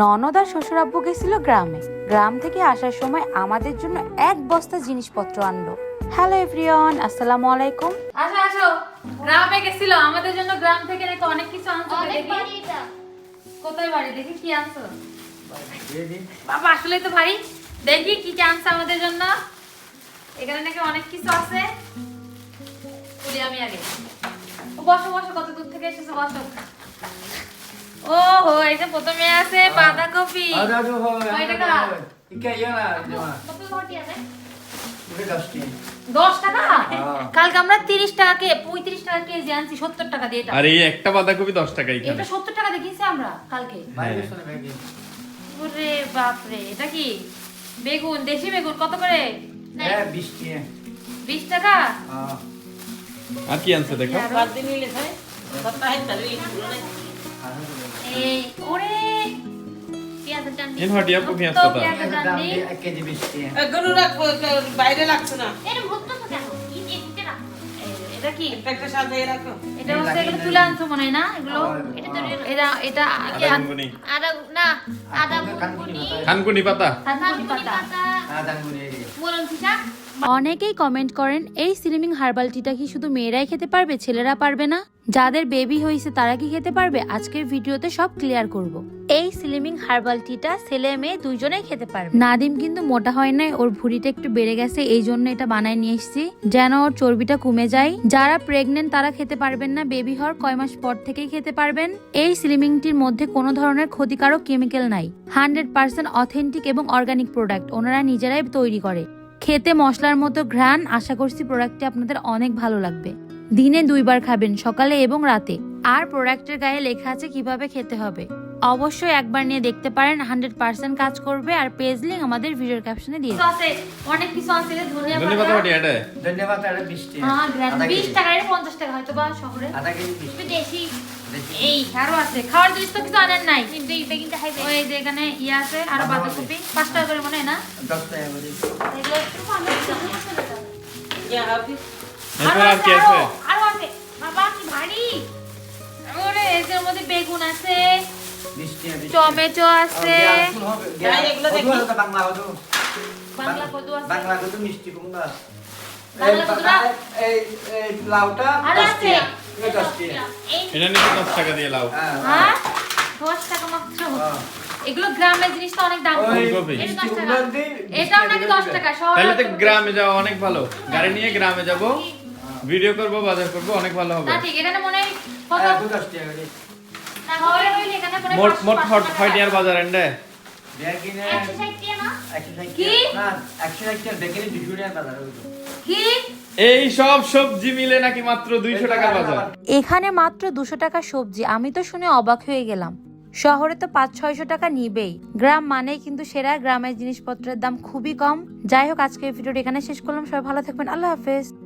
ননদ আর শ্বশুর আব্বু গেছিল গ্রামে। গ্রাম থেকে আসার সময় আমাদের জন্য এক বস্তা জিনিসপত্র আনলো। হ্যালো এভরিওয়ান আসসালামু আলাইকুম। আসো আসো। গ্রামে গেছিল আমাদের জন্য গ্রাম থেকে নাকি অনেক কিছু আনছো অনেক দেখি। বাড়ি কোথায় বাড়ি? দেখি কি আনছো। বাবা আসলে তো ভারী। দেখি কি কি আনছে আমাদের জন্য। এখানে নাকি অনেক কিছু আছে। খুলি আমি আগে। বসো বসো কত দূর থেকে এসেছ বসো। ও হো এই যে প্রথমে আছে বাঁধাকপি। হয় হ্যাঁ। কালকে আমরা তিরিশ টাকা কে পঁয়ত্রিশ টাকা কেজি আনছি সত্তর টাকা দিয়ে আর এই একটা বাঁধাকপি দশ টাকা এটা সত্তর টাকা দিয়ে আমরা কালকে। ওরে বাপরে এটা কি? বেগুন দেশি বেগুন কত করে? হ্যাঁ বিশ টাকা? হ্যাঁ। আর কি আনছে দেখো? এই ওরে! পেঁয়াজের ডান্ডি হটিয়া পু পেঁয়াজ তো পাতা পেঁয়াজের ডান্ডি। কেজি বৃষ্টি গরু রাখব বাইরে লাগছে না? এরকম হতো তো কেন রাখো। এটা কি? একটা সাজিয়ে রাখো। এটা হচ্ছে এগুলো তুলে আনছো মনে না এগুলো? এটা তো এটা এটা আদা কানকুনি আদা না আদা কানকুনি পাতা। খানকুনি পাতা। থানকুনি কানকুনি পাতা মরণ শাক অনেকেই কমেন্ট করেন, এই সিলিমিং হার্বাল টিটা কি শুধু মেয়েরাই খেতে পারবে, ছেলেরা পারবে না? যাদের বেবি হয়েছে তারা কি খেতে পারবে? আজকের ভিডিওতে সব ক্লিয়ার করব। এই সিলিমিং হার্বাল টিটা ছেলে মেয়ে দুইজনেই খেতে পারবে। নাদিম কিন্তু মোটা হয় নাই, ওর ভুঁড়িটা একটু বেড়ে গেছে, এই জন্য এটা বানায় নিয়ে এসেছি। যেন ওর চর্বিটা কমে যায়। যারা প্রেগনেন্ট তারা খেতে পারবেন না বেবি হওয়ার কয় মাস পর থেকেই খেতে পারবেন। এই স্লিমিংটির মধ্যে কোনো ধরনের ক্ষতিকারক কেমিক্যাল নাই। হান্ড্রেড পার্সেন্ট অথেন্টিক এবং অর্গানিক প্রোডাক্ট ওনারা নিজেরাই তৈরি করে। খেতে মশলার মতো ঘ্রাণ আশা করছি প্রোডাক্টটি আপনাদের অনেক ভালো লাগবে। দিনে দুইবার খাবেন সকালে এবং রাতে। আর প্রোডাক্টের গায়ে লেখা আছে কীভাবে খেতে হবে। অবশ্যই একবার নিয়ে দেখতে পারেন হান্ড্রেড পার্সেন্ট কাজ করবে। আর পেজ লিঙ্ক আমাদের ভিডিওর ক্যাপশনে দিয়ে আছে অনেক কিছু আছে পাতা। এটা? বৃষ্টি হ্যাঁ। টাকা এটা টাকা হয়তো বা শহরে। আধা কেজি দেশি। এই আরও আছে। খাওয়ার জিনিস তো কিছু আনেন নাই। কিন্তু এই বেগিনটা খাইবে ওই যে এখানে ইয়ে আছে আর বাঁধাকপি। পাঁচ টাকা করে মনে হয় না? দশ টাকা করে। এগুলো এরপর আর কি আছে আরও, আছে বাবা কি ভারী ওরে এর মধ্যে বেগুন আছে টমেটো আছে যাই, এগুলো দেখি। বাংলা হতো বাংলা কদু আছে বাংলা কত মিষ্টি কুমড়া কদু এটা নিচে দশ টাকা দিয়ে হ্যাঁ হ্যাঁ দশ টাকা মাত্র। এগুলো গ্রামের জিনিস তো অনেক দাম টাকা। এটাও নাকি দশ টাকা? তাহলে তো গ্রামে যাওয়া অনেক ভালো। গাড়ি নিয়ে গ্রামে যাব ভিডিও করব বাজার করব অনেক ভালো হবে। ঠিক এখানে মনে হয় টাকা মোট মোট বাজার এন্ডে? টাকা? টাকা। টাকা টাকা এই সব সবজি মিলে নাকি মাত্র দুইশো টাকার বাজার? এখানে মাত্র দুশো টাকা সবজি। আমি তো শুনে অবাক হয়ে গেলাম। শহরে তো পাঁচ, ছয়শো টাকা নিবেই। গ্রাম মানেই কিন্তু সেরা। গ্রামের জিনিসপত্রের দাম খুবই কম। যাই হোক আজকে এই ভিডিওটি এখানে শেষ করলাম। সবাই ভালো থাকবেন। আল্লাহ হাফেজ।